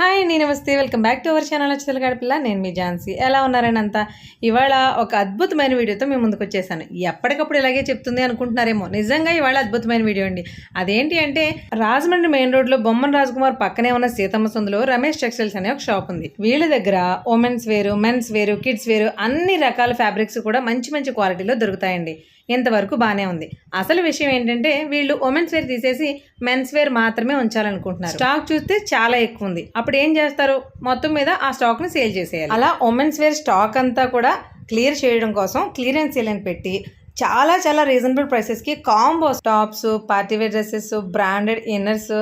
Hi అండి నమస్తే. Welcome back to our channel వచ్చేది గడపిల్ల నేను మీ ఝాన్సీ. ఎలా ఉన్నారని అంతా? ఇవాళ ఒక అద్భుతమైన వీడియోతో మేము ముందుకు వచ్చేసాను. ఎప్పటికప్పుడు ఇలాగే చెప్తుంది అనుకుంటున్నారేమో. నిజంగా ఇవాళ అద్భుతమైన వీడియో అండి. అదేంటి అంటే రాజమండ్రి మెయిన్ రోడ్లో బొమ్మన్ రాజకుమార్ పక్కనే ఉన్న సీతమ్మ సందులో రమేష్ టెక్స్టైల్స్ అనే ఒక షాప్ ఉంది. వీళ్ళ దగ్గర ఉమెన్స్ వేరు మెన్స్ వేరు కిడ్స్ వేరు అన్ని రకాల ఫ్యాబ్రిక్స్ కూడా మంచి మంచి క్వాలిటీలో దొరుకుతాయండి. ఇంతవరకు బాగానే ఉంది. అసలు విషయం ఏంటంటే వీళ్ళు ఉమెన్స్ వేర్ తీసేసి మెన్స్ వేర్ మాత్రమే ఉంచాలనుకుంటున్నారు. స్టాక్ చూస్తే చాలా ఎక్కువ ఉంది. అప్పుడు ఏం చేస్తారు? మొత్తం మీద ఆ స్టాక్ని సేల్ చేసేయాలి. అలా ఉమెన్స్ వేర్ స్టాక్ అంతా కూడా క్లియర్ చేయడం కోసం క్లియరెన్స్ సేల్ అని పెట్టి చాలా చాలా reasonable ప్రైసెస్కి combo tops party wear dresses branded inners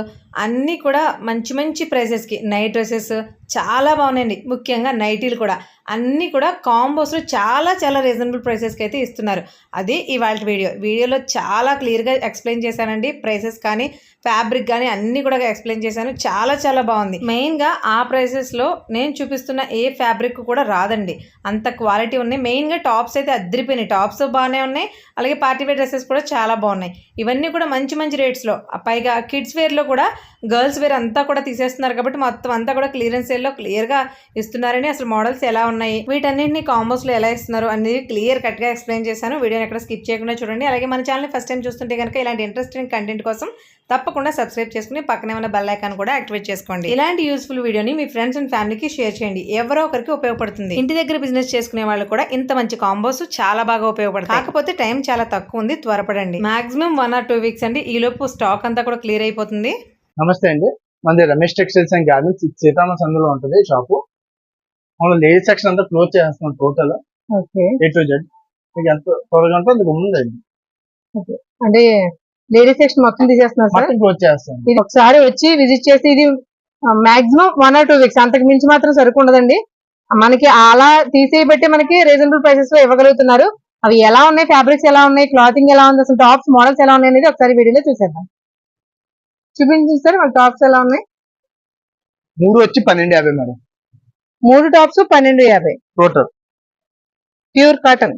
అన్నీ కూడా మంచి మంచి ప్రైసెస్కి నైట్ డ్రెస్సెస్ చాలా బాగున్నాయండి. ముఖ్యంగా నైటీలు కూడా. అన్నీ కూడా కాంబోస్లో చాలా చాలా రీజనబుల్ ప్రైసెస్కి అయితే ఇస్తున్నారు. అది ఇవాళ వీడియో. వీడియోలో చాలా క్లియర్గా ఎక్స్ప్లెయిన్ చేశానండి ప్రైసెస్ కానీ ఫ్యాబ్రిక్ కానీ అన్నీ కూడా ఎక్స్ప్లెయిన్ చేశాను. చాలా చాలా బాగుంది. మెయిన్గా ఆ ప్రైసెస్లో నేను చూపిస్తున్న ఏ ఫ్యాబ్రిక్ కూడా రాదండి. అంత క్వాలిటీ ఉన్నాయి. మెయిన్గా టాప్స్ అయితే అద్దరిపోయినాయి టాప్స్ బాగానే ఉన్నాయి. అలాగే పార్టీ వేర్ డ్రెస్సెస్ కూడా చాలా బాగున్నాయి. ఇవన్నీ కూడా మంచి మంచి రేట్స్లో పైగా కిడ్స్ వేర్లో కూడా గర్ల్స్ వేర్ అంతా కూడా తీసేస్తున్నారు కాబట్టి మొత్తం అంతా కూడా క్లియరెన్స్ సేల్లో క్లియర్గా ఇస్తున్నారని అసలు మోడల్స్ ఎలా ఉన్నాయి? వీటన్నింటినీ కాంబోస్లో ఎలా ఇస్తున్నారు అనేది క్లియర్ కట్గా ఎక్స్ప్లెయిన్ చేశాను. వీడియోని ఎక్కడ స్కిప్ చేయకుండా చూడండి. అలాగే మన ఛానల్ని ఫస్ట్ టైం చూస్తుంటే కనుక ఇలాంటి ఇంట్రెస్టింగ్ కంటెంట్ కోసం తప్పకుండా సబ్స్క్రైబ్ చేసుకుని పక్కనే ఉన్న బెల్ ఐకాన్ కూడా యాక్టివేట్ చేసుకోండి. ఇలాంటి యూస్ఫుల్ వీడియోని మీ ఫ్రెండ్స్ అండ్ ఫ్యామిలీకి షేర్ చేయండి. ఎవరో ఒకరికి ఉపయోగపడుతుంది. ఇంటి దగ్గర బిజినెస్ చేసుకునే వాళ్ళు కూడా ఇంత మంచి కాంబోస్ చాలా బాగా ఉపయోగపడతాయి. కాకపోతే టైం చాలా తక్కువ ఉంది. త్వరపడండి. Maximum one or two weeks అండి. ఈ లోపు స్టాక్ అంతా కూడా క్లియర్ అయిపోతుంది. నమస్తే అండి. మనది రమేష్ టెక్స్టైల్స్ అండ్ గార్మెంట్స్ సీతామ సందులో ఉంటుంది షాపు. మనం లేడీస్ సెక్షన్ అంతా క్లోజ్ చేస్తున్నాం total. Okay. A to Z మీకు ఎంత త్వరగా ఉంటే అంతకు ముందండి అంటే లేడీస్ సెక్షన్ మొత్తం తీసేస్తున్నారు సార్? మొత్తం క్లోజ్ చేస్తాం. ఇది ఒకసారి వచ్చి విజిట్ చేసి ఇది maximum one or two weeks అంతకు మించి మాత్రం సరుకు ఉండదండి. మనకి అలా తీసేయబట్టి మనకి రీజనబుల్ ప్రైసెస్లో ఇవ్వగలుగుతున్నారు. అవి ఎలా ఉన్నాయి? ఫ్యాబ్రిక్స్ ఎలా ఉన్నాయి? క్లాతింగ్ ఎలా ఉంది? అసలు టాప్స్ మోడల్స్ ఎలా ఉన్నాయి అనేది ఒకసారి వీడియోలో చూసేద్దాం. చూపించండి సార్ మన టాప్స్ ఎలా ఉన్నాయి? మూడు వచ్చి పన్నెండు యాభై మేడం. మూడు టాప్స్ పన్నెండు యాభై. Total pure cotton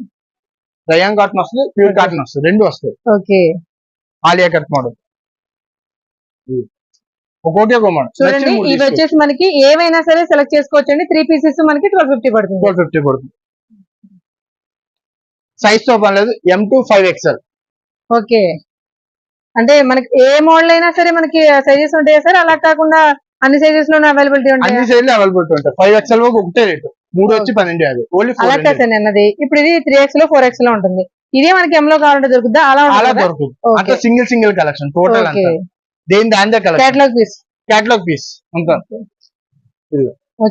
rayon cotton వస్తుంది ప్యూర్ కాటన్ వస్తుంది రెండు వస్తాయి. ఓకే ఆలియా కట్ మోడల్ ఒక్కొక్కటి ఒక మోడల్ చూడండి ఇవి వచ్చేసి మనకి ఏవైనా సరే సెలెక్ట్ చేసుకోవచ్చు అండి త్రీ పీసెస్ మనకి ట్వెల్వ్ ఫిఫ్టీ పడుతుంది. ట్వెల్వ్ ఫిఫ్టీ పడుతుంది. సైజ్తో పని లేదు M to five XL okay అంటే మనకి ఏ మోడల్ అయినా సరే మనకి సైజెస్ ఉంటాయా సార్? అలా కాకుండా అన్ని సైజెస్లోనే అవైలబిలిటీ అన్ని ఉంటాయా సైజ్లు అవైలబిలిటీ ఉంటాయి. ఫైవ్ ఎక్స్ఎల్ వరకు ఒకటే రేటు మూడు వచ్చి పన్నెండు యాభై. ఓన్లీ అలా కాదు సార్ అన్నది ఇప్పుడు ఇది త్రీ ఎక్స్లో ఫోర్ ఎక్స్లో ఉంటుంది. ఇదే మనకి ఎం లో కావాలంటే దొరుకుతుందా అలా అలా ఉంటుంది దొరుకుతుంది. అంతా single single collection total okay. అంతా. దేని దానిదే collection catalogue piece catalogue piece అంతా.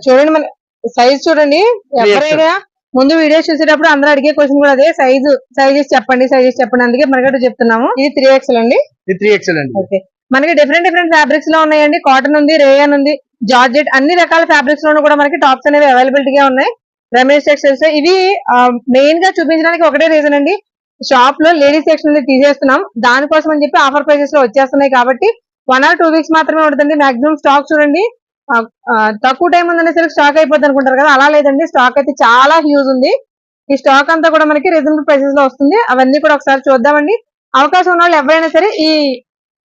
చూడండి మన సైజ్ చూడండి. ఎవరైనా ముందు వీడియో చూసేటప్పుడు అందరూ అడిగే క్వశ్చన్ కూడా అదే. సైజు సైజెస్ చెప్పండి సైజెస్ చెప్పండి. అందుకే మనకట్టు చెప్తున్నాము. ఇది త్రీ ఎక్స్ అండి. ఇది త్రీ ఎక్స్ఎల్ అండి. ఓకే మనకి డిఫరెంట్ డిఫరెంట్ ఫ్యాబ్రిక్స్లో ఉన్నాయండి. కాటన్ ఉంది రేయన్ ఉంది జార్జెట్ అన్ని రకాల ఫ్యాబ్రిక్స్ లోనూ కూడా మనకి టాప్స్ అనేవి అవైలబిలిటీ గా ఉన్నాయి. రమేష్ టెక్స్టైల్స్ ఇవి మెయిన్గా చూపించడానికి ఒకటే రీజన్ అండి. షాప్లో లేడీస్ సెక్షన్ తీసేస్తున్నాం. దానికోసం అని చెప్పి ఆఫర్ ప్రైజెస్లో వచ్చేస్తున్నాయి కాబట్టి వన్ ఆర్ టూ వీక్స్ మాత్రమే ఉంటుంది మాక్సిమం స్టాక్ చూడండి. తక్కువ టైం ఉందనే సరికి స్టాక్ అయిపోతుంది అనుకుంటారు కదా అలా లేదండి. స్టాక్ అయితే చాలా హ్యూజ్ ఉంది. ఈ స్టాక్ అంతా కూడా మనకి రీజనబుల్ ప్రైసెస్లో వస్తుంది. అవన్నీ కూడా ఒకసారి చూద్దామండి. అవకాశం ఉన్న వాళ్ళు ఎవరైనా సరే ఈ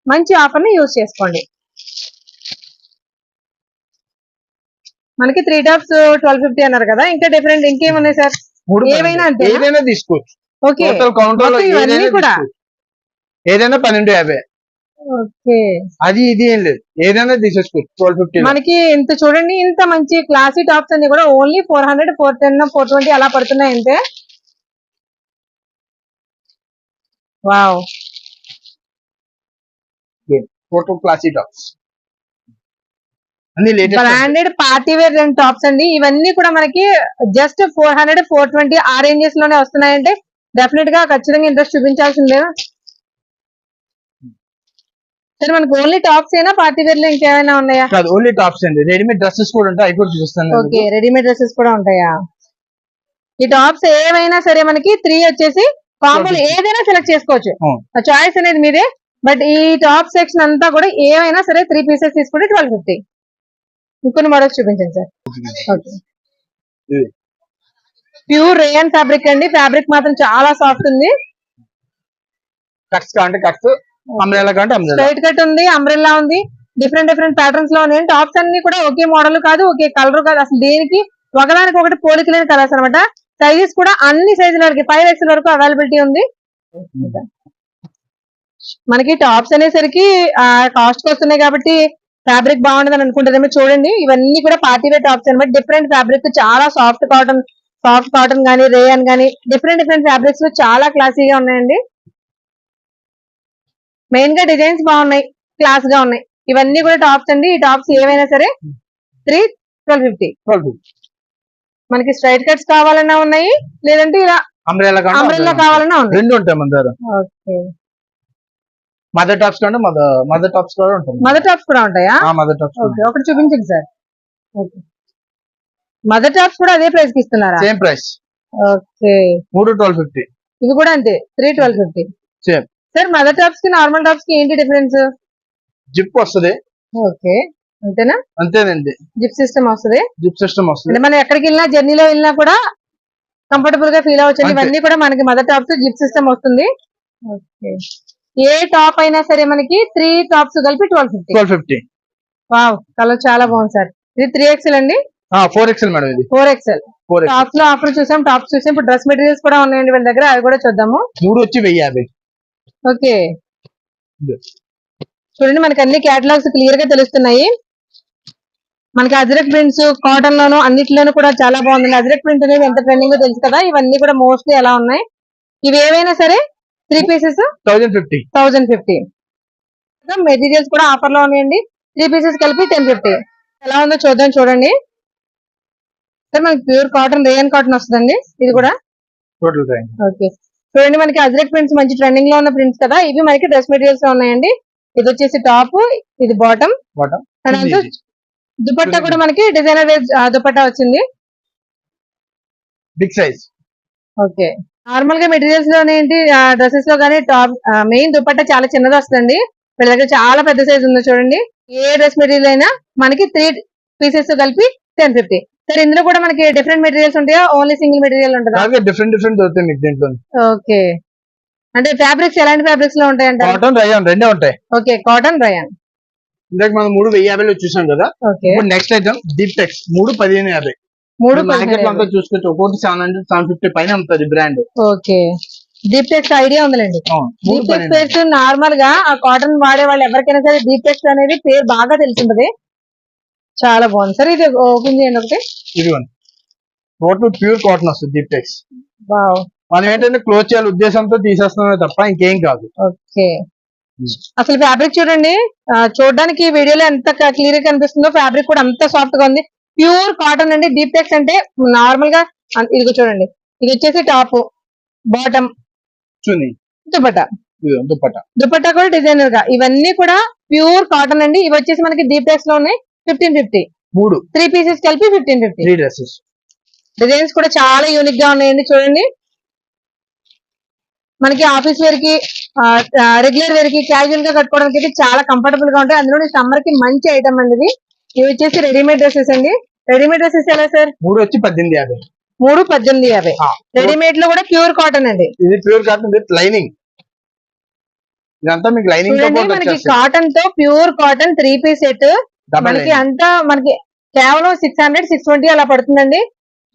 మంచి ఆఫర్ని యూజ్ చేసుకోండి. మనకి త్రీ టాప్స్ ట్వెల్వ్ ఫిఫ్టీ అన్నారు కదా ఇంకా డిఫరెంట్ ఇంకేమున్నాయి సార్. అంతేనా? ఏదైనా తీసుకోవచ్చు. ఓకే. కూడా? ఏదైనా పన్నెండు యాభై. అది ఇది ఏం లేదు. ఏదైనా తీసేసుకోవచ్చు ట్వెల్వ్ ఫిఫ్టీ మనకి ఇంత చూడండి ఇంత మంచి క్లాసీ టాప్స్ అన్ని కూడా only four hundred four ten four twenty అలా పడుతున్నాయి అంతే. Wow total classy tops branded party wear రెండు టాప్స్ అండి. ఇవన్నీ కూడా మనకి just four hundred four twenty ఆ రేంజెస్లోనే వస్తున్నాయంటే డెఫినెట్గా ఖచ్చితంగా ఇంట్రెస్ట్ చూపించాల్సిందే. సరే మనకి ఓన్లీ టాప్స్ అయినా పార్టీ వేర్లో ఇంకేమైనా ఉన్నాయా? కాదు ఓన్లీ టాప్స్ అండి. రెడీమేడ్ డ్రెస్సెస్ కూడా ఉంటాయి. అవి కూడా చూపిస్తాను. ఓకే రెడీమేడ్ డ్రెస్సెస్ కూడా ఉంటాయా? ఈ టాప్స్ ఏమైనా సరే మనకి త్రీ వచ్చేసి కాంబోలు. ఏదైనా సెలెక్ట్ చేసుకోవచ్చు. చాయిస్ అనేది మీదే. బట్ ఈ టాప్ సెక్షన్ అంతా కూడా ఏమైనా సరే త్రీ పీసెస్ తీసుకుంటే ట్వెల్వ్ ఫిఫ్టీ ఇంకొన్ని మోడల్స్ చూపించండి sir. Okay. Pure rayon fabric అండి. ఫ్యాబ్రిక్ మాత్రం చాలా సాఫ్ట్ ఉంది. కట్స్ కావాలంటే కట్స్ అంబ్రెలా కావాలంటే అంబ్రెలా స్ట్రైట్ కట్ ఉంది అంబ్రెల్లా ఉంది. డిఫరెంట్ డిఫరెంట్ ప్యాటర్న్స్లో ఉన్నాయి. టాప్స్ అన్ని కూడా ఒకే మోడల్ కాదు ఒకే కలర్ కాదు. అసలు దేనికి? ఒకదానికి ఒకటి పోలిక లేని కలర్స్ అనమాట సైజెస్ కూడా అన్ని సైజుల వరకు ఫైవ్ ఎక్స్ వరకు అవైలబిలిటీ ఉంది. మనకి టాప్స్ అనేసరికి కాస్ట్ వస్తున్నాయి కాబట్టి ఫ్యాబ్రిక్ బాగుంటుంది అని అనుకుంటారేమో చూడండి. ఇవన్నీ కూడా పార్టీ వేర్ టాప్స్ అనమాట డిఫరెంట్ ఫ్యాబ్రిక్ చాలా సాఫ్ట్ కాటన్ సాఫ్ట్ కాటన్ గానీ రేయన్ గానీ డిఫరెంట్ డిఫరెంట్ ఫ్యాబ్రిక్స్ చాలా క్లాసీగా ఉన్నాయండి. మెయిన్గా డిజైన్స్ బాగున్నాయి క్లాస్గా ఉన్నాయి. ఇవన్నీ కూడా టాప్స్ అండి. ఈ టాప్స్ ఏవైనా సరే త్రీ ట్వెల్వ్ ఫిఫ్టీ మనకి స్ట్రైట్ కట్స్ కావాలన్నా ఉన్నాయి లేదంటే ఇలా అంబ్రెల్లా కావాలన్నా ఉన్నాయి. రెండు ఉంటాయి మన దగ్గర. ఓకే మదర్ టాప్స్ కంటే మదర్ టాప్స్ కూడా ఉంటుంది మదర్ టాప్స్ కూడా ఉంటాయా? మదర్ టాప్స్ ఓకే ఒకటి చూపించండి సార్. మదర్ టాప్స్ కూడా అదే ప్రైస్కి ఇస్తున్నారా? సేమ్ ప్రైస్ ఓకే మూడు ట్వెల్వ్ ఫిఫ్టీ ఇది కూడా అంతే three twelve fifty Same. Sir mother టాప్స్కి normal టాప్స్కి ఏంటి డిఫరెన్స్ జిప్ వస్తుంది. ఓకే. అంతేనా? అంతేనండి. జిప్ సిస్టమ్ వస్తుంది. జిప్ సిస్టమ్ వస్తుంది. మనం ఎక్కడికి వెళ్ళినా జర్నీలో వెళ్ళినా కూడా కంఫర్టబుల్గా ఫీల్ అవ్వచ్చు. ఇవన్నీ కూడా మనకి మదర్ టాప్స్ జిప్ సిస్టమ్ వస్తుంది. ఓకే. ఏ టాప్ అయినా సరే మనకి త్రీ టాప్స్ కలిపి twelve fifty twelve fifty wow colour చాలా బాగుంది సార్ ఇది త్రీ ఎక్స్ఎల్ అండి? ఫోర్ ఎక్స్ఎల్ మేడం ఇది. ఫోర్ ఎక్స్ఎల్ టాప్స్లో ఆఫర్ చూసాం టాప్స్ చూసాం. ఇప్పుడు డ్రెస్ మెటీరియల్స్ కూడా ఉన్నాయండి వీళ్ళ దగ్గర. అవి కూడా చూద్దాము. మూడు వచ్చి వెయ్యి యాభై. ఓకే. చూడండి మనకి అన్ని కేటలాగ్స్ క్లియర్గా తెలుస్తున్నాయి. మనకి అజరక్ ప్రింట్స్ కాటన్ లోను అన్నిటిలోనూ కూడా చాలా బాగుంది అజరక్ ప్రింట్ అనేది ఎంత ట్రెండింగ్ తెలుసు కదా ఇవన్నీ కూడా మోస్ట్లీ ఎలా ఉన్నాయి? ఇవి ఏవైనా సరే? Three pieces thousand fifty thousand fifty materials కూడా ఆఫర్లో ఉన్నాయండి. త్రీ పీసెస్ కలిపి టెన్ ఫిఫ్టీ ఎలా ఉందో చూద్దాం చూడండి. సార్ మనకి ప్యూర్ కాటన్ రేయన్ కాటన్ వస్తుందండి. ఇది కూడా? ఓకే చూడండి మనకి అజ్రక్ ప్రింట్స్ మంచి ట్రెండింగ్లో ఉన్న ప్రింట్స్ కదా. ఇవి మనకి డ్రెస్ మెటీరియల్స్లో ఉన్నాయండి. ఇది వచ్చేసి టాప్ ఇది bottom bottom and also dupatta కూడా మనకి డిజైనర్ వేస్ దుపట్టా వచ్చింది. బిగ్ సైజ్ ఓకే నార్మల్గా మెటీరియల్స్లో ఏంటి? డ్రెస్సెస్లో కానీ టాప్ మెయిన్ దుపట్టా చాలా చిన్నది వస్తుంది వీళ్ళ దగ్గర చాలా పెద్ద సైజ్ ఉంది చూడండి. ఏ డ్రెస్ మెటీరియల్ అయినా మనకి త్రీ పీసెస్ కలిపి టెన్ ఫిఫ్టీ సరే ఇందులో కూడా మనకి డిఫరెంట్ మెటీరియల్స్ ఉంటాయా? ఓన్లీ సింగిల్ మెటీరియల్ ఉంటుందా? డిఫరెంట్ డిఫరెంట్ దొరుకుతాయి మీకు దీంట్లో. ఓకే అంటే ఫ్యాబ్రిక్స్ ఎలాంటి ఫ్యాబ్రిక్స్లో ఉంటాయంటారు? కాటన్ రయాన్ రెండే ఉంటాయి. ఓకే కాటన్ రయాన్ ఇందాక మనం మూడు వెయ్యి యాభైలో చూసాం కదా? ఇప్పుడు నెక్స్ట్ ఐటమ్ డీప్ టెక్స్ మూడు పదిహేను యాభై. మూడు మార్కెట్ అంతా. చూసుకోవచ్చు ఒక్కొక్కటి సెవెన్ హండ్రెడ్ సెవెన్ ఫిఫ్టీ పైన ఉంటుంది brand okay Deep Tex idea ఉందిలేండి. మూడు డీప్ టెక్స్ నార్మల్గా ఆ కాటన్ వాడే వాళ్ళు ఎవరికైనా సరే డీప్ టెక్స్ అనేది పేరు బాగా తెలిసింటది చాలా బాగుంది. సరే ఇది ఓపెన్ చేయండి ఒకటి. ఇదిగోండి. టోటల్ ప్యూర్ కాటన్ వస్తుంది డీప్ టెక్స్ వావ్. మనం ఏంటంటే క్లోజ్ చేయాలి ఉద్దేశంతో తీసేస్తున్నామే తప్ప ఇంకేం కాదు. ఓకే. అసలు ఫ్యాబ్రిక్ చూడండి చూడడానికి వీడియోలో ఎంత క్లియర్గా కనిపిస్తుందో ఫ్యాబ్రిక్ కూడా అంత సాఫ్ట్గా ఉంది. ప్యూర్ కాటన్ అండి డీప్ టెక్స్ అంటే నార్మల్గా ఇదిగో చూడండి. ఇది వచ్చేసి టాప్ బాటమ్ ఇదిగో దుప్పట దుపట్టా కూడా డిజైనర్గా. ఇవన్నీ కూడా ప్యూర్ కాటన్ అండి. ఇవి వచ్చేసి మనకి డీప్ టెక్స్లో ఉన్నాయి. ఫిఫ్టీన్ ఫిఫ్టీ మూడు. త్రీ పీసెస్ కలిపి fifteen fifty three dresses designs కూడా చాలా యూనిక్గా ఉన్నాయండి చూడండి. మనకి ఆఫీస్ వేర్కి రెగ్యులర్ వేర్కి క్యాజువల్గా కట్టుకోవడానికి అయితే చాలా కంఫర్టబుల్గా ఉంటాయి. అందులో సమ్మర్కి మంచి ఐటమ్ అండి ఇది. ఇవి వచ్చేసి రెడీమేడ్ డ్రెస్సెస్ అండి. రెడీమేడ్ డ్రెస్సెస్ ఎలా సార్ మూడు వచ్చి పద్దెనిమిది యాభై. మూడు పద్దెనిమిది యాభై. రెడీమేడ్లో కూడా ప్యూర్ కాటన్ అండి. ఇది ప్యూర్ కాటన్ విత్ లైనింగ్ ఇదంతా మీకు లైనింగ్ మనకి కాటన్తో pure cotton three piece set మనకి అంతా మనకి కేవలం సిక్స్ హండ్రెడ్ సిక్స్ ట్వంటీ అలా పడుతుందండి.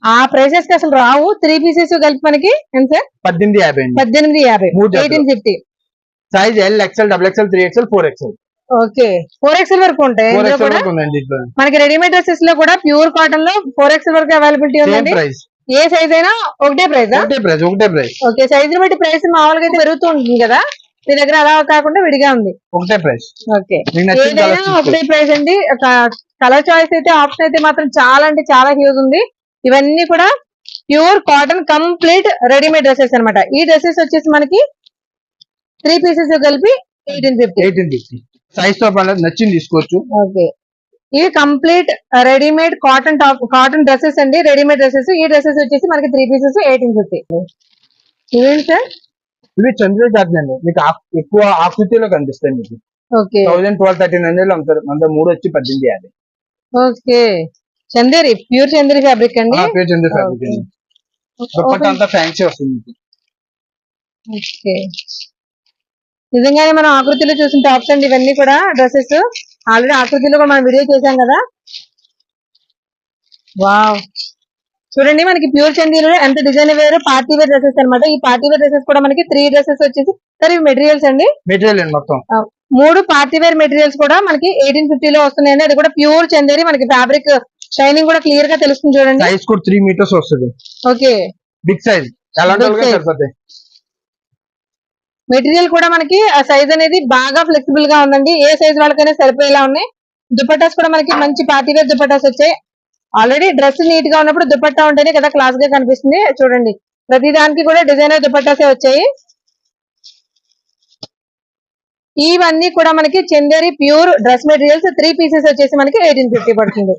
ఆ ప్రైసెస్కి అసలు రావు. త్రీ పీసెస్ కలిపి మనకి ఎంత? సార్ పద్దెనిమిది యాభై పద్దెనిమిది యాభై. Eighteen fifty size L XL double XL three XL four XL okay. Four XL వరకు ఉంటాయి. మనకి రెడీమేడ్ డ్రెస్సెస్లో కూడా ప్యూర్ కాటన్లో ఫోర్ ఎక్స్ఎల్ వరకు అవైలబిలిటీ ఉందండి. ఏ సైజ్ అయినా ఒకటే ప్రైస్ ఒకటే ప్రైస్ ఒకటే ప్రైస్ ఓకే. సైజ్ బట్టి ప్రైస్ మామూలుగా అయితే పెరుగుతూ ఉంటుంది కదా. మీ దగ్గర అలా కాకుండా విడిగా ఉంది. ఒకటే ప్రైస్ ఓకే. ఏదైనా ఒకటే ప్రైస్ అండి. కలర్ చాయిస్ అయితే ఆప్షన్ అయితే మాత్రం చాలా అంటే చాలా హ్యూజ్ ఉంది. ఇవన్నీ కూడా pure cotton complete readymade dresses అన్నమాట. ఈ డ్రెస్సెస్ వచ్చేసి మనకి త్రీ పీసెస్ కలిపి ఎయిటీన్ ఫిఫ్టీ ఎయిటీన్ ఫిఫ్టీ సైజ్తో పాటు నచ్చింది తీసుకోవచ్చు. ఓకే. ఇవి complete readymade cotton top cotton dresses అండి. రెడీమేడ్ డ్రెస్సెస్ ఈ డ్రెస్సెస్ వచ్చేసి మనకి త్రీ పీసెస్ ఎయిటీన్ ఫిఫ్టీ ఇవేంటి సార్? ఇవి చంద్రుడి కాటన్ అండి. మీకు ఎక్కువ ఆకృతిలో కనిపిస్తాయి మీకు. థౌసండ్ ట్వెల్వ్ థర్టీన్ హండ్రెడ్ అమ్ముతారు మన మూడు వచ్చి పద్దెనిమిది యాభై. Okay. Chanderi pure Chanderi fabric అండి? ఆ, పేరు చంద్రుడి ఫ్యాబ్రిక్. అండి. దుప్పట్ట అంతా ఫ్యాన్సీ వస్తుంది మీకు. ఓకే. నిజంగానే మనం ఆకృతిలో చూసిన టాప్స్ అండి ఇవన్నీ కూడా డ్రెస్సెస్. ఆల్రెడీ ఆకృతిలో కూడా మనం వీడియో చేశాం కదా. వావ్. చూడండి మనకి ప్యూర్ చందీలో ఎంత డిజైన్ వేరు పార్టీ వేర్ డ్రెస్సెస్ అన్నమాట. ఈ పార్టీ వేర్ డ్రెస్సెస్ కూడా మనకి త్రీ డ్రెస్సెస్ వచ్చేసి సరే ఇవి మెటీరియల్స్ అండి? మెటీరియల్ అండి మొత్తం. మూడు పార్టీ వేర్ మెటీరియల్స్ కూడా మనకి ఎయిటీన్ ఫిఫ్టీ లో వస్తున్నాయండి. అది కూడా ప్యూర్ చందేరి మనకి ఫ్యాబ్రిక్ షైనింగ్ కూడా క్లియర్గా తెలుస్తుంది చూడండి. సైజ్ కూడా త్రీ మీటర్స్ వస్తుంది. ఓకే. బిగ్ సైజ్ మెటీరియల్ కూడా మనకి ఆ సైజ్ అనేది బాగా ఫ్లెక్సిబుల్గా ఉందండి. ఏ సైజ్ వాళ్ళకైనా సరిపోయేలా ఉన్నాయి. దుపట్టాస్ కూడా మనకి మంచి పార్టీ వేర్ దుపట్టాస్ వచ్చాయి. ఆల్రెడీ డ్రెస్ నీట్గా ఉన్నప్పుడు దుపట్టా ఉంటేనే కదా క్లాస్గా కనిపిస్తుంది. చూడండి. ప్రతి దానికి కూడా డిజైనర్ దుపట్టాసే వచ్చాయి. ఇవన్నీ కూడా మనకి Chanderi pure dress materials three pieces వచ్చేసి మనకి ఎయిటీన్ ఫిఫ్టీ పడుతుంది.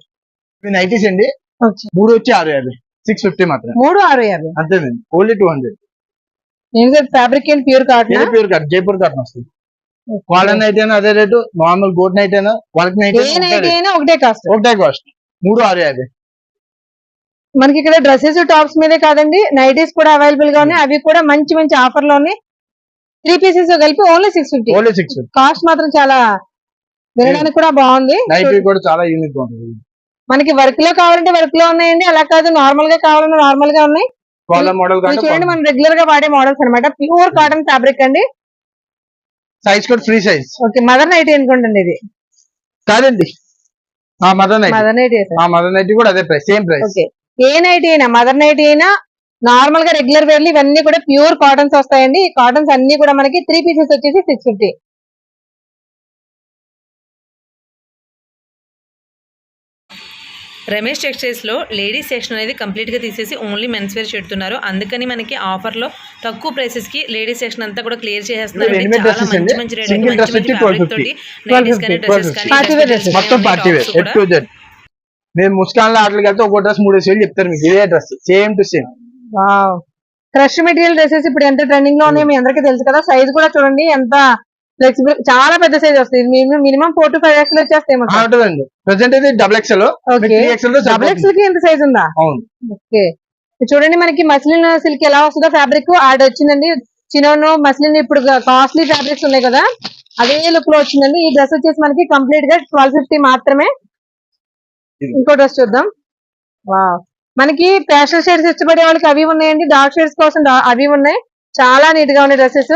నైటీస్ అండి. మూడు వచ్చి ఆరు యాభై. సిక్స్ ఫిఫ్టీ మాత్రం మూడు ఆరు యాభై. అంతేనండి. ఓన్లీ టూ హండ్రెడ్ ఏంటి fabric and pure cotton pure cut Jaipur cotton వస్తుంది. వాళ్ళ నైట్ అయినా అదే రేటు? నార్మల్ గోట్ నైట్ అయినా వాళ్ళకి నైట్ అయినా ఒకటే కాస్ట్ ఒకటే కాస్ట్ మూడు ఆరు యాభై. మనకి ఇక్కడ డ్రెస్సెస్ టాప్స్ మీదే కాదండి. నైటీస్ కూడా అవైలబుల్గా ఉన్నాయి అవి కూడా మంచి మంచి ఆఫర్లో ఉన్నాయి త్రీ పీసెస్ కలిపి only six fifty only six cost మాత్రం చాలా వినడానికి కూడా బాగుంది. నైట్ కూడా చాలా యూనిక్ ఉంటుంది మనకి వర్క్లో కావాలంటే వర్క్లో ఉన్నాయండి అలా కాదు నార్మల్గా కావాలంటే నార్మల్గా ఉన్నాయి. మోడల్ చూడండి మనం రెగ్యులర్గా వాడే మోడల్స్ అన్నమాట. ప్యూర్ కాటన్ ఫ్యాబ్రిక్ అండి. సైజ్ కూడా free size okay mother nightie అనుకుంటుంది ఇది. కాదండి. Mother night mother nightie mother night కూడా అదే ప్రైస్ సేమ్ ప్రైస్ ఓకే ఏ నైటీ అయినా మదర్ నైటీ అయినా నార్మల్గా రెగ్యులర్ వేర్లు ఇవన్నీ కూడా ప్యూర్ కాటన్స్ వస్తాయండి. ఈ కాటన్స్ అన్ని కూడా మనకి త్రీ పీసెస్ వచ్చేసి సిక్స్ ఫిఫ్టీ రమేష్ టెక్స్టైల్స్లో లేడీస్ సెక్షన్ అనేది కంప్లీట్గా తీసేసి ఓన్లీ మెన్స్ వేర్ చెడుతున్నారు. అందుకని మనకి ఆఫర్లో తక్కువ ప్రైసెస్కి లేడీస్ సెక్షన్ అంతా కూడా క్లియర్ చేసేస్తున్నారు. చాలా మంచి అండి. మంచి రేట్ Single dress వచ్చి 1250. నైటీస్ కానీ డ్రెస్సెస్ కానీ Party wear dresses. మొత్తం party wear A to Z మీరు ముస్కాన్లో ఆటలకి వెళ్తే ఒక డ్రెస్ మూడు వేలు చెప్తారు మీకు. ఇదే dress same to same. Crush material dresses ఇప్పుడు ఎంత ట్రెండింగ్లో ఉన్నాయో మీ అందరికీ తెలుసు కదా. సైజ్ కూడా చూడండి ఎంత ఫ్లెక్సిబుల్ చాలా పెద్ద సైజ్ వస్తుంది. Minimum four to five X వచ్చేస్తాయి ఉంటుందండి. ప్రెసెంట్ అయితే డబుల్ ఎక్స్ఎల్ ఎక్స్ఎల్ డబుల్ ఎక్స్కి ఎంత సైజ్ ఉందా? ఓకే చూడండి మనకి మస్లిన్ సిల్క్ ఎలా వస్తుందో ఫ్యాబ్రిక్ యాడ్ వచ్చిందండి. చినోను మస్లిన్ ఇప్పుడు కాస్ట్లీ ఫ్యాబ్రిక్స్ ఉన్నాయి కదా. అదే లుక్లో వచ్చిందండి. ఈ డ్రెస్ వచ్చేసి మనకి కంప్లీట్గా ట్వెల్వ్ ఫిఫ్టీ మాత్రమే. ఇది. ఇంకో డ్రెస్ చూద్దాం. వావ్ మనకి ప్యాస్టల్ షేడ్స్ ఇష్టపడే వాళ్ళకి అవి ఉన్నాయండి. డార్క్ షేడ్స్ కోసం అవి ఉన్నాయి. చాలా నీట్గా ఉన్నాయి డ్రెస్సెస్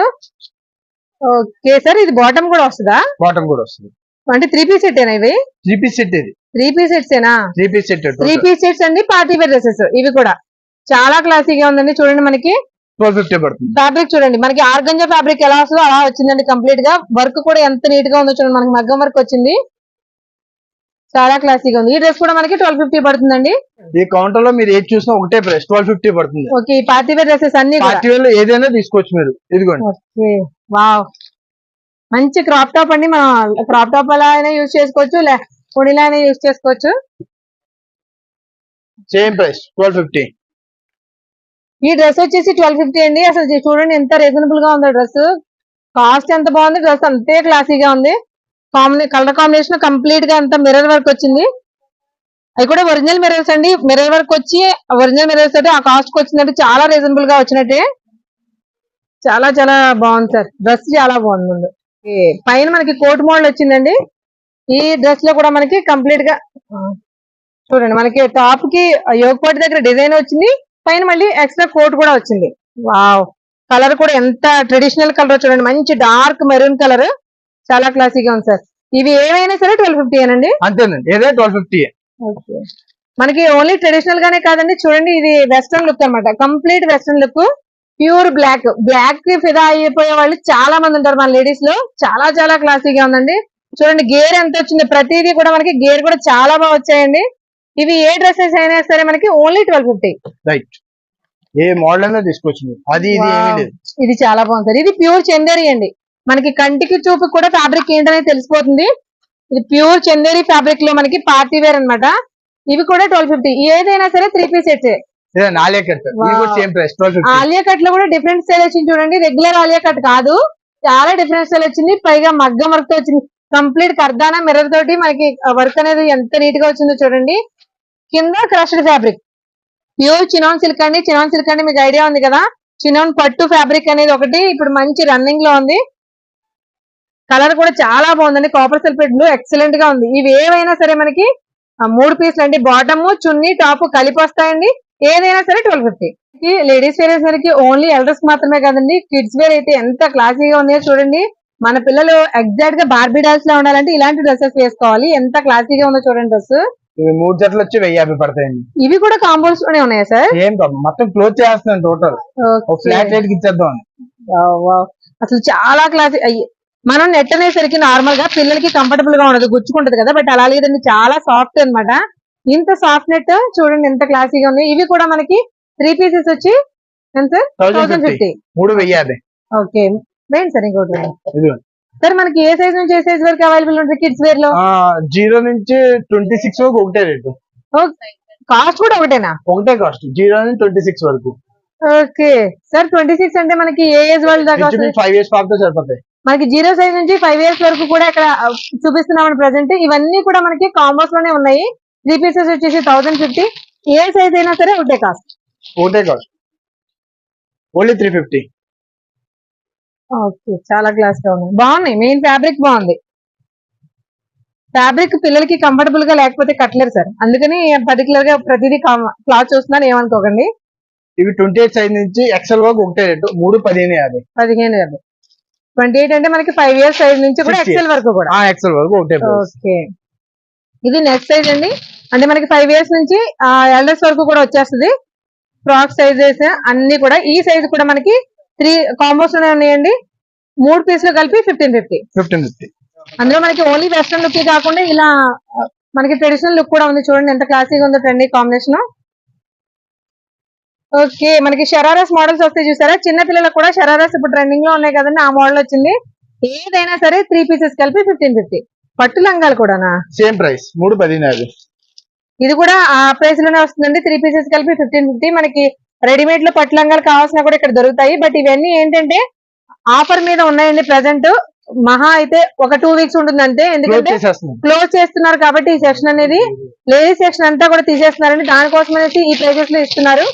ఓకే సార్ ఇది బాటమ్ కూడా వస్తుందా? బాటమ్ కూడా వస్తుంది. అంటే త్రీ పీస్ సెట్ ఏనా ఇవి? త్రీ పీస్ సెట్ ఇది. త్రీ పీస్ సెట్స్ ఏనా three piece set three piece sets అండి పార్టీ వేర్ డ్రెస్సెస్. ఇవి కూడా. చాలా క్లాసీగా ఉందండి చూడండి మనకి. ఫ్యాబ్రిక్ చూడండి మనకి ఆర్గంజా ఫ్యాబ్రిక్ ఎలా వస్తుందో అలా వచ్చిందండి కంప్లీట్గా వర్క్ కూడా ఎంత నీట్గా ఉందో చూడండి మనకి మగ్గం వర్క్ వచ్చింది. చాలా క్లాసీగా ఉంది. ఈ డ్రెస్ కూడా మనకి ట్వెల్వ్ ఫిఫ్టీ పడుతుందండి. ఈ కౌంటర్లో మీరు ఏది చూసినా ఒకటే ప్రైస్ ట్వెల్వ్ ఫిఫ్టీ పడుతుంది. ఓకే ఈ పార్టీ వేర్ డ్రెస్సెస్ అన్ని పార్టీ వేర్ ఏదైనా తీసుకోవచ్చు మీరు. ఇదిగోండి. ఓకే. వావ్. మంచి క్రాప్ టాప్ అండి. మనం క్రాప్ టాప్ అలా అయినా యూజ్ చేసుకోవచ్చు లే పొడిలా అయినా యూజ్ చేసుకోవచ్చు. సేమ్ ప్రైస్ ట్వెల్వ్ ఫిఫ్టీ ఈ డ్రెస్ వచ్చేసి ట్వెల్వ్ ఫిఫ్టీ అండి. అసలు చూడండి ఎంత రీజనబుల్గా ఉందో డ్రెస్ కాస్ట్ ఎంత బాగుంది డ్రెస్ అంతే క్లాసీగా ఉంది. కాంబినే కలర్ కాంబినేషన్ కంప్లీట్గా అంత మిర్రర్ వర్క్ వచ్చింది. అవి కూడా ఒరిజినల్ మిర్రర్స్ అండి. మిర్రర్ వర్క్ వచ్చి ఒరిజినల్ మిర్రర్స్ అయితే ఆ కాస్ట్కి వచ్చిందంటే చాలా రీజనబుల్గా వచ్చినట్టే. చాలా చాలా బాగుంది సార్. డ్రెస్ చాలా బాగుంది. పైన మనకి కోట్ మోడల్ వచ్చిందండి. ఈ డ్రెస్లో కూడా మనకి కంప్లీట్గా చూడండి మనకి టాప్కి యోగపాటి దగ్గర డిజైన్ వచ్చింది. పైన మళ్ళీ ఎక్స్ట్రా కోట్ కూడా వచ్చింది. వావ్ కలర్ కూడా ఎంత ట్రెడిషనల్ కలర్ చూడండి. మంచి డార్క్ మెరూన్ కలర్ చాలా క్లాసీగా ఉంది సార్. ఇవి ఏమైనా సరే ట్వెల్వ్ ఫిఫ్టీ అండి అంతేనండి. ఏదైనా ట్వెల్వ్ ఫిఫ్టీ ఓకే మనకి ఓన్లీ ట్రెడిషనల్ గానే కాదండి. చూడండి ఇది వెస్ట్రన్ లుక్ అన్నమాట. Complete western look pure black. బ్లాక్కి ఫిదా అయిపోయే వాళ్ళు చాలా మంది ఉంటారు మన లేడీస్లో. చాలా చాలా క్లాసీగా ఉందండి. చూడండి గేర్ ఎంత వచ్చింది. ప్రతిదీ కూడా మనకి గేర్ కూడా చాలా బాగా వచ్చాయండి. ఇవి ఏ డ్రెస్సెస్ అయినా సరే మనకి ఓన్లీ ట్వెల్వ్ ఫిఫ్టీ రైట్ ఏ మోడల్ అయినా తీసుకోవచ్చు మీరు అది ఇది చాలా బాగుంది సార్. ఇది ప్యూర్ చందేరి అండి. మనకి కంటికి చూపు కూడా ఫ్యాబ్రిక్ ఏంటనేది తెలిసిపోతుంది. ఇది ప్యూర్ చందేరి ఫ్యాబ్రిక్లో మనకి పార్టీ వేర్ అన్నమాట. ఇవి కూడా ట్వెల్వ్ ఫిఫ్టీ ఏదైనా సరే three piece sets cut. Same price Alia కట్లో కూడా డిఫరెంట్ స్టైల్ వచ్చింది చూడండి. రెగ్యులర్ ఆలియా కట్ కాదు. చాలా డిఫరెంట్ స్టైల్ వచ్చింది. పైగా మగ్గం వర్క్తో వచ్చింది. కంప్లీట్ కర్దానా మిర్రర్ తోటి మనకి వర్క్ అనేది ఎంత నీట్గా వచ్చిందో చూడండి. కింద crushed fabric pure chinon silk అండి. చినాన్ సిల్క్ అంటే మీకు ఐడియా ఉంది కదా? చినాన్ పట్టు ఫ్యాబ్రిక్ అనేది ఒకటి. ఇప్పుడు మంచి రన్నింగ్లో ఉంది. కలర్ కూడా చాలా బాగుందండి. కాపర్ సల్ఫేట్ బ్లూ ఎక్సలెంట్గా ఉంది. ఇవి ఏవైనా సరే మనకి ఆ, మూడు పీసులు అండి. బాటమ్ చున్నీ టాప్ కలిపి వస్తాయండి. ఏదైనా సరే ట్వెల్వ్ ఫిఫ్టీ లేడీస్ వేర్ సరికి ఓన్లీ ఎల్డర్స్ మాత్రమే కదండి కిడ్స్ వేర్ అయితే ఎంత క్లాసీగా ఉన్నాయో చూడండి. మన పిల్లలు ఎగ్జాక్ట్గా బార్బీ డాల్స్ లా ఉండాలంటే ఇలాంటి డ్రెస్సెస్ వేసుకోవాలి. ఎంత క్లాసీగా ఉందో చూడండి డ్రెస్ ఇవి మూడు జట్లు వచ్చి వెయ్యి యాభై పడతాయండి. ఇవి కూడా కాంబోస్లోనే ఉన్నాయా సార్? ఏం ప్రాబ్లం మొత్తం క్లోజ్ చేస్తున్నాను టోటల్ ఫ్లాట్ రేట్కి ఇచ్చేద్దాం. అసలు చాలా క్లాస్ మనం నెట్ అనేసరికి నార్మల్గా పిల్లలకి కంఫర్టబుల్గా ఉండదు గుచ్చుకుంటది కదా బట్ అలా లేదండి చాలా సాఫ్ట్ అన్నమాట. ఇంత సాఫ్ట్ నెట్ చూడండి ఎంత క్లాసీగా ఉంది ఇవి కూడా మనకి త్రీ పీసెస్ వచ్చి ఎంత? థౌసండ్ ఫిఫ్టీ మూడు వెయ్యి యాభై. ఓకే. వేయండి సార్ ఇంకోటి సార్ మనకి ఏ సైజ్ నుంచి ఏ సైజ్ వరకు అవైలబుల్ ఉంటుంది కిడ్స్ వేర్లో? జీరో నుంచి ట్వంటీ సిక్స్ వరకు ఒకటే రేటు. కాస్ట్ కూడా ఒకటేనా? ఒకటే కాస్ట్ జీరో నుంచి ట్వంటీ సిక్స్ వరకు. ఓకే. సార్ ట్వంటీ సిక్స్ అంటే మనకి ఏ ఏజ్ వాళ్ళు దాకా? ఫైవ్ ఇయర్స్ పాపతో సరిపోతాయి. మనకి జీరో సైజ్ నుంచి ఫైవ్ ఇయర్స్ వరకు కూడా ఇక్కడ ఆ, చూపిస్తున్నాం ప్రెసెంట్ ఇవన్నీ కూడా మనకి కాంబోస్లోనే ఉన్నాయి. త్రీ పీసెస్ వచ్చేసి థౌసండ్ ఫిఫ్టీ. ఏ సైజ్ అయినా సరే ఒకటే కాస్ట్. ఒకటే cost. Only three fifty. Okay చాలా క్లాస్గా ఉన్నాయి. బాగున్నాయి మెయిన్ ఫ్యాబ్రిక్ బాగుంది. ఫ్యాబ్రిక్ పిల్లలకి కంఫర్టబుల్గా లేకపోతే కట్టలేరు సార్. అందుకని పర్టికులర్గా ప్రతిదీ క్లాత్ చూస్తున్నాను ఏమనుకోకండి. ఇవి ట్వంటీ ఎయిట్ సైజ్ నుంచి ఎక్సెల్ వరకు ఒకటే రేటు. మూడు పదిహేను యాభై. పదిహేను యాభై. ట్వంటీ ఎయిట్ అంటే మనకి ఫైవ్ ఇయర్స్ సైజ్ నుంచి కూడా 60. ఎక్సెల్ వరకు కూడా. ఎక్సెల్ వరకు ఒకటే. ఓకే. ఇది నెక్స్ట్ సైజ్ అండి. అంటే మనకి ఫైవ్ ఇయర్స్ నుంచి ఎల్డర్స్ వరకు కూడా వచ్చేస్తుంది. ఫ్రాక్ సైజెస్ అన్ని కూడా. ఈ సైజ్ కూడా మనకి త్రీ కాంబోస్ ఉన్నాయండి. మూడు పీసులు కలిపి ఫిఫ్టీన్ ఫిఫ్టీ ఫిఫ్టీన్ ఫిఫ్టీ అందులో మనకి ఓన్లీ వెస్ట్రన్ లుక్ కాకుండా ఇలా మనకి ట్రెడిషనల్ లుక్ కూడా ఉంది చూడండి. ఎంత క్లాసీగా ఉందో ట్రెండీ కాంబినేషన్ ఓకే మనకి షరారాస్ మోడల్స్ వస్తాయి చూసారా? చిన్న పిల్లలకు కూడా షరారాస్ ఇప్పుడు ట్రెండింగ్లో ఉన్నాయి కదండి. ఆ మోడల్ వచ్చింది. ఏదైనా సరే త్రీ పీసెస్ కలిపి ఫిఫ్టీన్ ఫిఫ్టీ పట్టు లంగాలు కూడానా? సేమ్ ప్రైస్ మూడు పదిహేను ఇది కూడా ఆ ప్రైస్లోనే వస్తుందండి. త్రీ పీసెస్ కలిపి ఫిఫ్టీన్ ఫిఫ్టీ మనకి రెడీమేడ్లో పట్టు లంగాలు కావాల్సిన కూడా ఇక్కడ దొరుకుతాయి. బట్ ఇవన్నీ ఏంటంటే ఆఫర్ మీద ఉన్నాయండి ప్రెసెంట్ మహా అయితే ఒక టూ వీక్స్ ఉంటుంది అంతే. ఎందుకంటే క్లోజ్ చేస్తున్నారు కాబట్టి ఈ సెక్షన్ అనేది లేడీస్ సెక్షన్ అంతా కూడా తీసేస్తున్నారండి. దానికోసం అనేసి ఈ ప్రైజెస్లో ఇస్తున్నారు.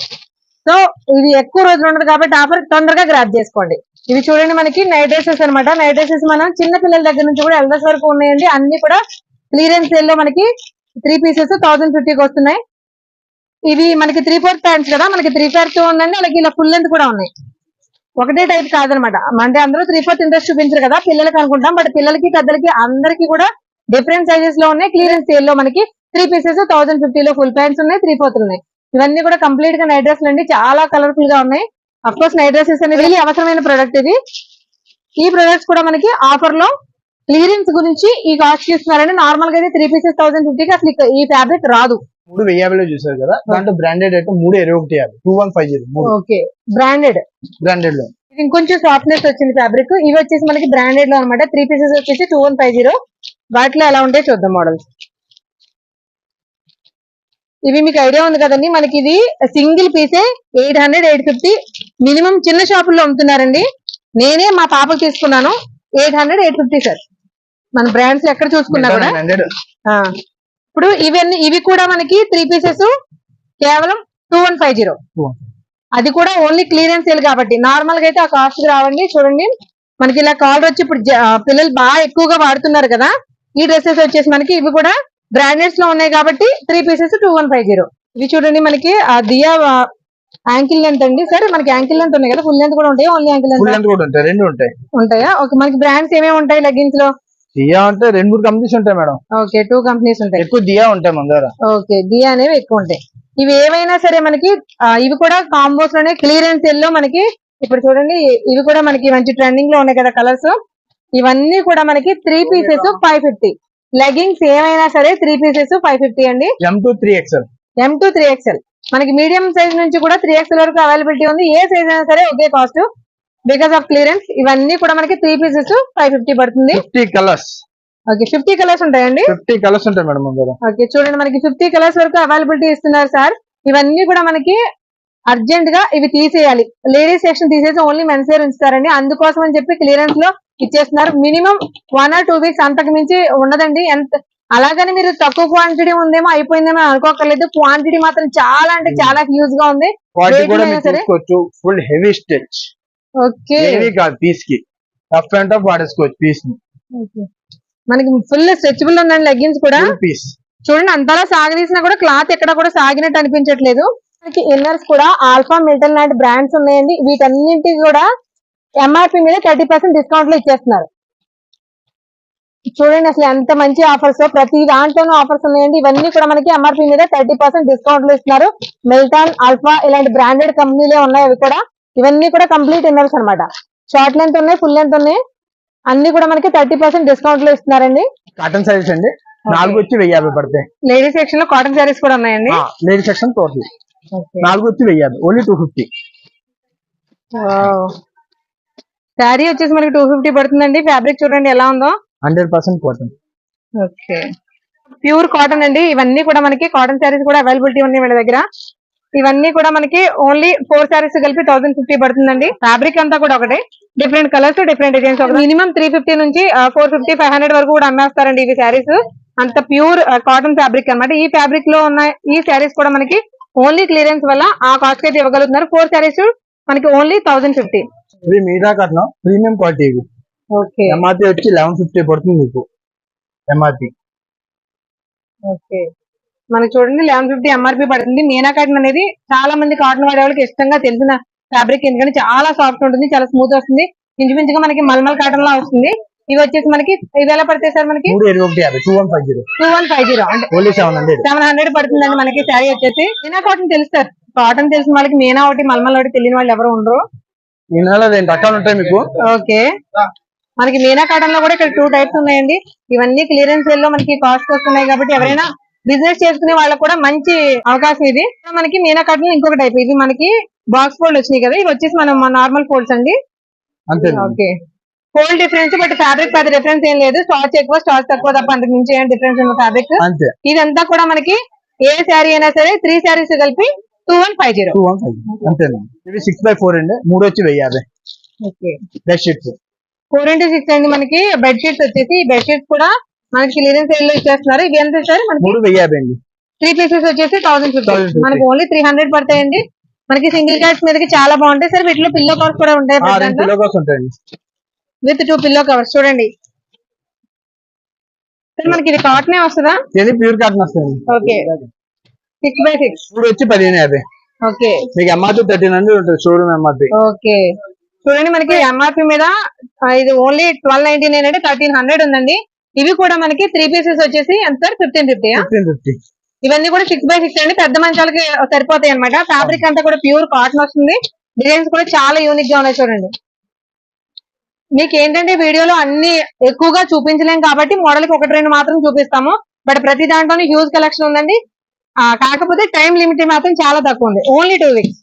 సో ఇది ఎక్కువ రోజులు ఉండదు కాబట్టి ఆఫర్ తొందరగా గ్రాప్ చేసుకోండి. ఇవి చూడండి మనకి నైట్ డ్రెస్సెస్ అన్నమాట. నైట్ డ్రెస్సెస్ మనం చిన్న పిల్లల దగ్గర నుంచి కూడా ఎల్డర్స్ వరకు ఉన్నాయండి. అన్ని కూడా క్లియరెన్స్ సేల్లో మనకి త్రీ పీసెస్ థౌసండ్ ఫిఫ్టీకి వస్తున్నాయి. ఇవి మనకి త్రీ ఫోర్త్ ప్యాంట్స్ కదా మనకి త్రీ ఫోర్త్ ఉందండి. అలాగే ఇలా ఫుల్ లెంత్ కూడా ఉన్నాయి. ఒకటే టైప్ కాదనమాట. అంటే అందరూ త్రీ ఫోర్త్ ఇంట్రెస్ట్ చూపించరు కదా పిల్లలకి అనుకుంటాం. బట్ పిల్లలకి పెద్దలకి అందరికి కూడా డిఫరెంట్ సైజెస్లో ఉన్నాయి. క్లియరెన్స్ సేల్లో మనకి త్రీ పీసెస్ థౌసండ్ ఫిఫ్టీ లో ఫుల్ ప్యాంట్స్ ఉన్నాయి త్రీ ఫోర్త్ ఉన్నాయి. ఇవన్నీ కూడా కంప్లీట్గా నైట్ డ్రెస్లు అండి. చాలా కలర్ఫుల్గా ఉన్నాయి. అఫ్ కోర్స్ నైట్ డ్రెస్సెస్ అనేది అవసరమైన ప్రొడక్ట్ ఇది. ఈ ప్రొడక్ట్స్ కూడా మనకి ఆఫర్లో క్లియరెన్స్ గురించి ఈ కాస్ట్ ఇస్తున్నారండి నార్మల్గా అయితే త్రీ పీసెస్ థౌసండ్ ఫిఫ్టీకి అసలు ఈ ఫ్యాబ్రిక్ రాదు. మూడు వెయ్యి యాభైలో చూసారు కదా? దాంట్లో బ్రాండెడ్ అయితే మూడు ఇరవై ఒకటి యాభై. Two one five zero okay branded బ్రాండెడ్లో. ఇది ఇంకొంచెం సాఫ్ట్నెస్ వచ్చింది ఫ్యాబ్రిక్ ఇవి వచ్చేసి మనకి బ్రాండెడ్లో అనమాట త్రీ పీసెస్ వచ్చేసి టూ వన్ ఫైవ్ జీరో. వాటిలో ఎలా ఉంటాయి చూద్దాం మోడల్స్ ఇవి మీకు ఐడియా ఉంది కదండి. మనకి ఇది సింగిల్ పీసే eight hundred eight fifty minimum చిన్న షాపుల్లో అమ్ముతున్నారండి. నేనే మా పాపకు తీసుకున్నాను. Eight hundred eight fifty sir మన బ్రాండ్స్ ఎక్కడ చూసుకున్నా కూడా. ఇప్పుడు ఇవన్నీ ఇవి కూడా మనకి త్రీ పీసెస్ కేవలం టూ వన్ ఫైవ్ జీరో అది కూడా ఓన్లీ క్లియరెన్స్ సేల్ కాబట్టి. నార్మల్గా అయితే ఆ కాస్ట్ రావండి. చూడండి. మనకి ఇలా కాలర్ వచ్చి ఇప్పుడు పిల్లలు బాగా ఎక్కువగా వాడుతున్నారు కదా? ఈ డ్రెస్సెస్ వచ్చేసి మనకి ఇవి కూడా బ్రాండెడ్స్లో ఉన్నాయి కాబట్టి three pieces two one five zero ఇవి చూడండి మనకి ఆ దియా యాంకిల్ లెంత్ అండి. సరే మనకి యాంకిల్ లెంత్ ఉన్నాయి కదా? ఫుల్ లెంత్ కూడా ఉంటాయి? ఓన్లీ యాంకిల్ లెంత్ ఉంటాయి. ఉంటాయా. ఓకే మనకి బ్రాండ్స్ ఏమేమి ఉంటాయి లెగ్గిన్స్లో? దియా అంటే రెండు మూడు కంపెనీస్ ఉంటాయి మేడం. ఓకే టూ కంపెనీస్ ఉంటాయి. ఎక్కువ దియా ఉంటాయి మన దగ్గర ఓకే దియా అనేవి ఎక్కువ ఉంటాయి. ఇవి ఏవైనా సరే మనకి ఇవి కూడా కాంబోస్లోనే క్లియరెన్స్ సెల్లో మనకి ఇప్పుడు చూడండి ఇవి కూడా మనకి మంచి ట్రెండింగ్లో ఉన్నాయి కదా కలర్స్ ఇవన్నీ కూడా మనకి three pieces five fifty leggings ఏమైనా సరే త్రీ పీసెస్ ఫైవ్ ఫిఫ్టీ అండి. M to three XL M to three XL మనకి మీడియం సైజ్ నుంచి కూడా త్రీ ఎక్స్ఎల్ వరకు అవైలబిలిటీ ఉంది. ఏ సైజ్ అయినా సరే ఒకే కాస్ట్ బికాస్ ఆఫ్ క్లియరెన్స్ ఇవన్నీ కూడా మనకి త్రీ పీసెస్ ఫైవ్ ఫిఫ్టీ పడుతుంది. Fifty colours okay fifty colours ఉంటాయండి? ఫిఫ్టీ కలర్స్ ఉంటాయి మేడం ఓకే చూడండి మనకి ఫిఫ్టీ కలర్స్ వరకు అవైలబిలిటీ ఇస్తున్నారు సార్ ఇవన్నీ కూడా మనకి అర్జెంట్గా ఇవి తీసేయాలి. లేడీస్ సెక్షన్ తీసేసి ఓన్లీ మెన్స్ వేర్ ఉంచుతారండి. అందుకోసం అని చెప్పి క్లియరెన్స్లో ఇచ్చేస్తున్నారు. Minimum one or two weeks అంతకు మించి ఉండదండి. ఎంత అలాగని మీరు తక్కువ క్వాంటిటీ ఉందేమో అయిపోయిందేమో అనుకోకర్లేదు క్వాంటిటీ మాత్రం చాలా అంటే చాలా హ్యూజ్గా ఉంది. Full heavy stitch okay. Heavy కాదు పీస్కి. రఫ్ అండ్ టఫ్ వాడేసుకోవచ్చు పీస్ని. మనకి ఫుల్ స్ట్రెచబుల్ ఉందండి లెగ్గిన్స్ కూడా. పీస్ చూడండి అంతలా సాగదీసినా కూడా క్లాత్ ఎక్కడ కూడా సాగినట్టు అనిపించట్లేదు. మనకి ఇన్నర్స్ కూడా ఆల్ఫా మిల్టన్ లాంటి బ్రాండ్స్ ఉన్నాయండి. వీటన్నింటికి కూడా ఎంఆర్పి మీద థర్టీ పర్సెంట్ డిస్కౌంట్లో ఇచ్చేస్తున్నారు. చూడండి అసలు ఎంత మంచి ఆఫర్స్ ప్రతి దాంట్లోనూ ఆఫర్స్ ఉన్నాయండి. ఇవన్నీ కూడా మనకి ఎంఆర్పి మీద థర్టీ పర్సెంట్ డిస్కౌంట్లో ఇస్తున్నారు. మిల్టన్ ఆల్ఫా ఇలాంటి బ్రాండెడ్ కంపెనీలే ఉన్నాయి అవి కూడా. ఇవన్నీ కూడా కంప్లీట్ ఇన్నర్స్ అన్నమాట. షార్ట్ లెంత్ ఉన్నాయి ఫుల్ లెంత్ ఉన్నాయి. అన్ని కూడా మనకి థర్టీ పర్సెంట్ డిస్కౌంట్లో ఇస్తున్నారండి. కాటన్ సారీస్ అండి. నాలుగు వచ్చి వెయ్యి యాభై పడతాయి. లేడీస్ సెక్షన్లో కాటన్ శారీస్ కూడా ఉన్నాయండి. Lady section total. నాలుగు వచ్చి వెయ్యి యాభై ఓన్లీ టూ ఫిఫ్టీ. శారీ వచ్చేసి మనకి టూ ఫిఫ్టీ పడుతుందండి. ఫ్యాబ్రిక్ చూడండి ఎలా ఉందో. Hundred percent cotton. Okay. Pure cotton అండి. ఇవన్నీ కూడా మనకి కాటన్ శారీస్ కూడా అవైలబిలిటీ ఉన్నాయి వీళ్ళ దగ్గర. ఇవన్నీ కూడా మనకి ఓన్లీ ఫోర్ శారీస్ కలిపి థౌసండ్ ఫిఫ్టీ పడుతుందండి. ఫ్యాబ్రిక్ అంతా కూడా ఒకటే. Different colours different designs minimum three fifty నుంచి ఫోర్ ఫిఫ్టీ ఫైవ్ హండ్రెడ్ వరకు కూడా అమ్మేస్తారండి ఇవి శారీస్ అంత ప్యూర్ కాటన్ ఫ్యాబ్రిక్ అన్నమాట. ఈ ఫ్యాబ్రిక్లో ఉన్న ఈ శారీస్ కూడా మనకి ఓన్లీ క్లియరెన్స్ వల్ల ఆ కాస్ట్ అయితే ఇవ్వగలుగుతున్నారు. ఫోర్ శారీస్ మనకి ఓన్లీ థౌసండ్ ఫిఫ్టీ ఇది మీరా కట్నం ప్రీమియం క్వాలిటీ ఇవి. ఓకే ఎంఆర్పి వచ్చి లెవెన్ ఫిఫ్టీ పడుతుంది మీకు. ఎంఆర్పి ఓకే మనకి చూడండి లెవెన్ ఫిఫ్టీ ఎంఆర్పి పడుతుంది. మీనా కాటన్ అనేది చాలా మంది కాటన్ వాడే వాళ్ళకి ఇష్టంగా తెలిసిన ఫ్యాబ్రిక్ ఎందుకంటే చాలా సాఫ్ట్ ఉంటుంది చాలా స్మూత్ వస్తుంది. ఇంచుమించుగా మనకి మల్మల్ కాటన్ లా వస్తుంది. ఇవి వచ్చేసి మనకి ఇవి ఎలా పడతాయి సార్ మనకి? Two one five zero two one five zero అంటే ఓన్లీ సెవెన్ హండ్రెడ్ పడుతుందండి మనకి శారీ వచ్చేసి. మీనా కాటన్ తెలుసు సార్. కాటన్ తెలిసిన వాళ్ళకి మీనా ఒకటి మల్మల్ ఒకటి తెలియని వాళ్ళు ఎవరు ఉండరు. ఉంటాయి మీకు. ఓకే. మనకి మీనా కాటన్లో కూడా ఇక్కడ టూ టైప్స్ ఉన్నాయండి. ఇవన్నీ క్లియరెన్స్లో మనకి కాస్ట్ వస్తున్నాయి కాబట్టి ఎవరైనా బిజినెస్ చేసుకునే వాళ్ళకి కూడా మంచి అవకాశం ఇది. మనకి మీనా కాటన్ ఇంకొక టైప్ ఇది మనకి బాక్స్ ఫోల్డ్ వచ్చినాయి కదా. ఇవి వచ్చేసి మనం నార్మల్ ఫోల్డ్స్ అండి. Okay fold difference but fabric పెద్ద డిఫరెన్స్ ఏం లేదు. స్టార్చ్ ఎక్కువ స్టార్చ్ తక్కువ తప్ప అంతకు మించి ఏం డిఫరెన్స్ ఉన్న ఫ్యాబ్రిక్ అంతే. ఇదంతా కూడా మనకి ఏ శారీ అయినా సరే త్రీ శారీస్ కలిపి two one five zero two one five అంతేనండి సిక్స్ బై ఫోర్ అండి. మూడు వచ్చి వెయ్యి యాభై. Okay bed sheets four into six అండి మనకి. బెడ్ షీట్స్ వచ్చేసి ఈ బెడ్ షీట్స్ కూడా మనకి క్లియరెన్స్ సేల్లో ఇచ్చేస్తున్నారు. ఇవి ఎంత సార్? మనకి మూడు వెయ్యి యాభై అండి. త్రీ పీసెస్ వచ్చేసి థౌసండ్ ఫిఫ్టీ 1050. మనకి ఓన్లీ త్రీ హండ్రెడ్ పడతాయండి. మనకి సింగిల్ క్యాట్స్ మీదకి చాలా బాగుంటాయి సార్. వీటిలో పిల్లో కవర్స్ కూడా ఉంటాయి విత్ టూ పిల్లో కవర్స్ చూడండి. సార్ మనకి ఇది కాటనే వస్తుందా? ఇది ప్యూర్ కాటన్ వస్తుంది ఓకే సిక్స్ బై సిక్స్ మూడు వచ్చి పదిహేను యాభై. ఓకే మీకు ఎంఆర్పి థర్టీన్ హండ్రెడ్ ఉంటుంది. షోరూమ్ ఎంఆర్పి ఓకే చూడండి మనకి ఎంఆర్పి మీద ఇది ఓన్లీ ట్వెల్వ్ నైన్టీ నైన్ అంటే థర్టీన్ హండ్రెడ్ ఉందండి. ఇవి కూడా మనకి త్రీ పీసెస్ వచ్చేసి ఎంత? Sir fifteen fifty fifteen fifty ఇవన్నీ కూడా సిక్స్ బై సిక్స్ అండి. పెద్ద మంచాలకి సరిపోతాయి అనమాట ఫ్యాబ్రిక్ అంతా కూడా ప్యూర్ కాటన్ వస్తుంది. డిజైన్స్ కూడా చాలా యూనిక్గా ఉన్నాయి చూడండి. మీకు ఏంటంటే వీడియోలో అన్ని ఎక్కువగా చూపించలేం కాబట్టి మోడల్కి ఒకటి రెండు మాత్రం చూపిస్తాము. బట్ ప్రతి దాంట్లోనే హ్యూజ్ కలెక్షన్ ఉందండి. కాకపోతే టైం లిమిట్ మాత్రం చాలా తక్కువ ఉంది. Only two weeks